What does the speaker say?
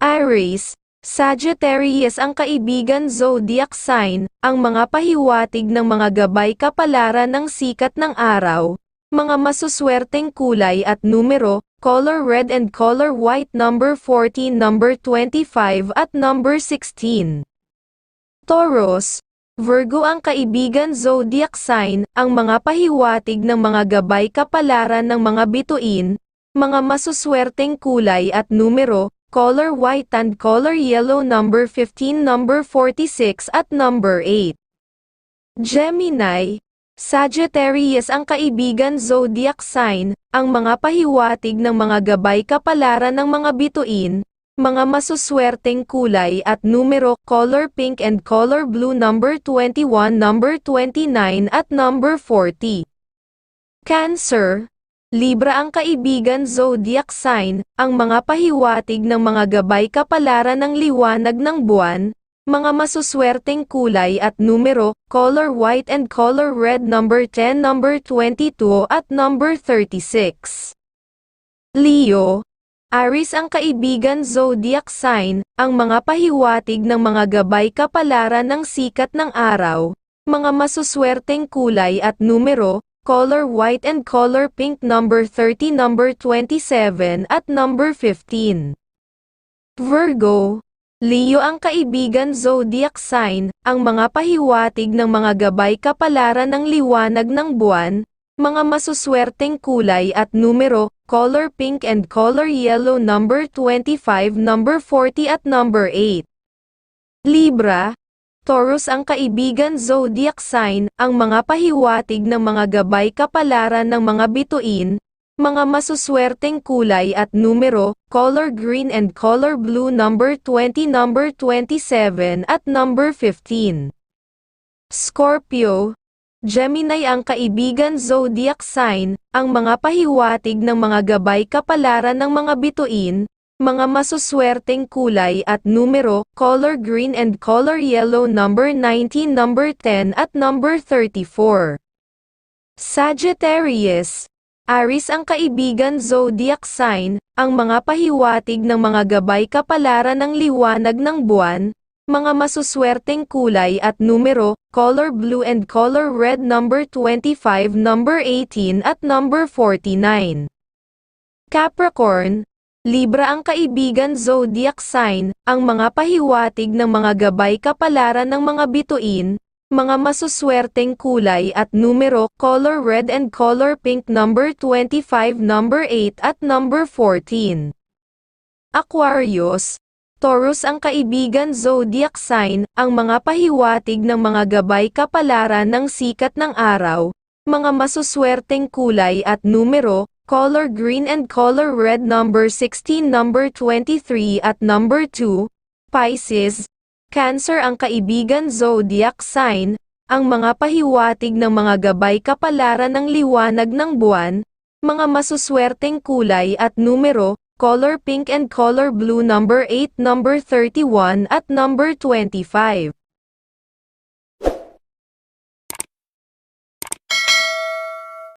Aries, Sagittarius ang kaibigan zodiac sign, ang mga pahiwatig ng mga gabay kapalaran ng sikat ng araw, mga masuswerteng kulay at numero, color red and color white number 14 number 25 at number 16. Taurus, Virgo ang kaibigan zodiac sign, ang mga pahiwatig ng mga gabay kapalaran ng mga bituin, mga masuswerteng kulay at numero, color white and color yellow number 15 number 46 at number 8. Gemini, Sagittarius ang kaibigan zodiac sign, ang mga pahiwatig ng mga gabay kapalaran ng mga bituin, mga masuswerteng kulay at numero, color pink and color blue number 21 number 29 at number 40. Cancer, Libra ang kaibigan zodiac sign, ang mga pahiwatig ng mga gabay kapalaran ng liwanag ng buwan, mga masuswerteng kulay at numero, color white and color red number 10 number 22 at number 36. Leo, Aris ang kaibigan zodiac sign, ang mga pahiwatig ng mga gabay kapalaran ng sikat ng araw, mga masuswerteng kulay at numero, color white and color pink number 30 number 27 at number 15. Virgo, Leo ang kaibigan zodiac sign, ang mga pahiwatig ng mga gabay kapalaran ng liwanag ng buwan, mga masuswerteng kulay at numero, color pink and color yellow number 25 number 40 at number 8. Libra, Taurus ang kaibigan zodiac sign, ang mga pahiwatig ng mga gabay kapalaran ng mga bituin, mga masuswerteng kulay at numero, color green and color blue number 20 number 27 at number 15. Scorpio, Gemini ang kaibigan zodiac sign, ang mga pahiwatig ng mga gabay kapalaran ng mga bituin, mga masuswerteng kulay at numero, color green and color yellow number 19 number 10 at number 34. Sagittarius, Aris ang kaibigan zodiac sign, ang mga pahiwatig ng mga gabay kapalaran ng liwanag ng buwan, mga masuswerteng kulay at numero, color blue and color red number 25 number 18 at number 49. Capricorn, Libra ang kaibigan zodiac sign, ang mga pahiwatig ng mga gabay kapalaran ng mga bituin, mga masuswerteng kulay at numero, color red and color pink number 25 number 8 at number 14. Aquarius, Taurus ang kaibigan zodiac sign, ang mga pahiwatig ng mga gabay kapalaran ng sikat ng araw, mga masuswerteng kulay at numero, color green and color red number 16 number 23 at number 2, Pisces, Cancer ang kaibigan zodiac sign, ang mga pahiwatig ng mga gabay kapalaran ng liwanag ng buwan, mga masuswerteng kulay at numero, color pink and color blue number 8 number 31 at number 25.